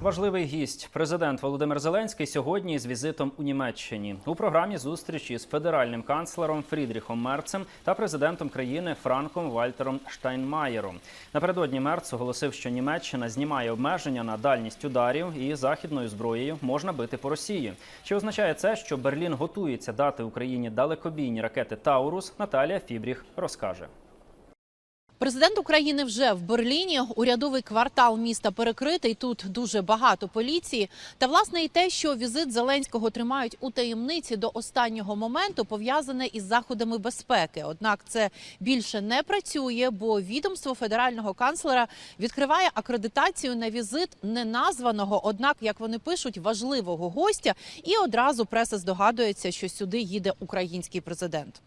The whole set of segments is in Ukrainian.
Важливий гість президент Володимир Зеленський сьогодні з візитом у Німеччині у програмі зустрічі з федеральним канцлером Фрідріхом Мерцем та президентом країни Франком Вальтером Штайнмаєром. Напередодні Мерц оголосив, що Німеччина знімає обмеження на дальність ударів і західною зброєю можна бити по Росії. Чи означає це, що Берлін готується дати Україні далекобійні ракети Таурус? Наталія Фібріх розкаже. Президент України вже в Берліні. Урядовий квартал міста перекритий. Тут дуже багато поліції. Та власне і те, що візит Зеленського тримають у таємниці до останнього моменту, пов'язане із заходами безпеки. Однак це більше не працює, бо відомство федерального канцлера відкриває акредитацію на візит неназваного, однак, як вони пишуть, важливого гостя. І одразу преса здогадується, що сюди їде український президент.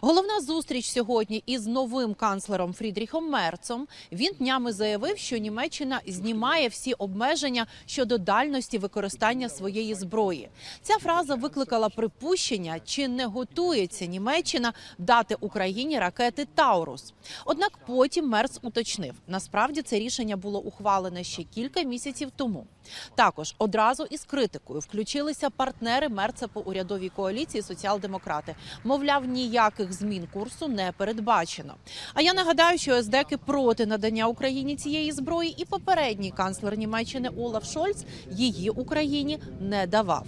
Головна зустріч сьогодні із новим канцлером Фрідріхом Мерцом. Він днями заявив, що Німеччина знімає всі обмеження щодо дальності використання своєї зброї. Ця фраза викликала припущення, чи не готується Німеччина дати Україні ракети Таурус. Однак потім Мерц уточнив, насправді це рішення було ухвалене ще кілька місяців тому. Також одразу із критикою включилися партнери Мерца по урядовій коаліції соціал-демократи. Мовляв, ніяких змін курсу не передбачено. А я нагадаю, що СДЕКи проти надання Україні цієї зброї, і попередній канцлер Німеччини Олаф Шольц її Україні не давав.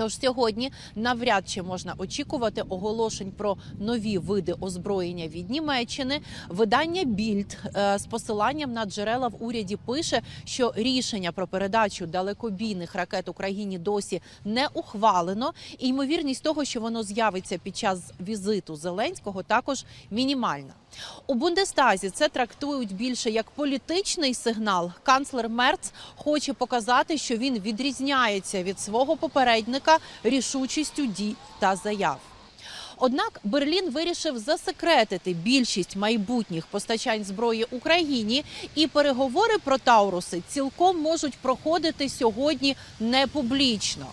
Тож сьогодні навряд чи можна очікувати оголошень про нові види озброєння від Німеччини. Видання Більд е, з посиланням на джерела в уряді пише, що рішення про передачу далекобійних ракет Україні досі не ухвалено, і ймовірність того, що воно з'явиться під час візиту Зеленського, також мінімальна. У Бундестазі це трактують більше як політичний сигнал. Канцлер Мерц хоче показати, що він відрізняється від свого попередника рішучістю дій та заяв. Однак Берлін вирішив засекретити більшість майбутніх постачань зброї Україні, і переговори про Тауруси цілком можуть проходити сьогодні не публічно.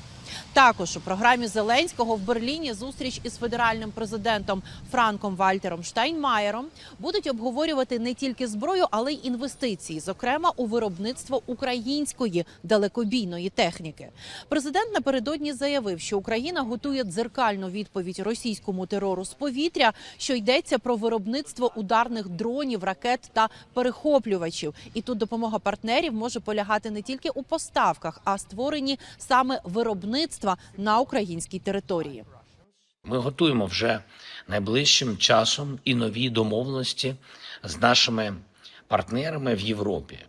Також у програмі Зеленського в Берліні зустріч із федеральним президентом Франком Вальтером Штайнмаєром будуть обговорювати не тільки зброю, але й інвестиції, зокрема у виробництво української далекобійної техніки. Президент напередодні заявив, що Україна готує дзеркальну відповідь російському терору з повітря, що йдеться про виробництво ударних дронів, ракет та перехоплювачів. І тут допомога партнерів може полягати не тільки у поставках, а створенні саме виробництва на українській території. Ми готуємо вже найближчим часом і нові домовленості з нашими партнерами в Європі.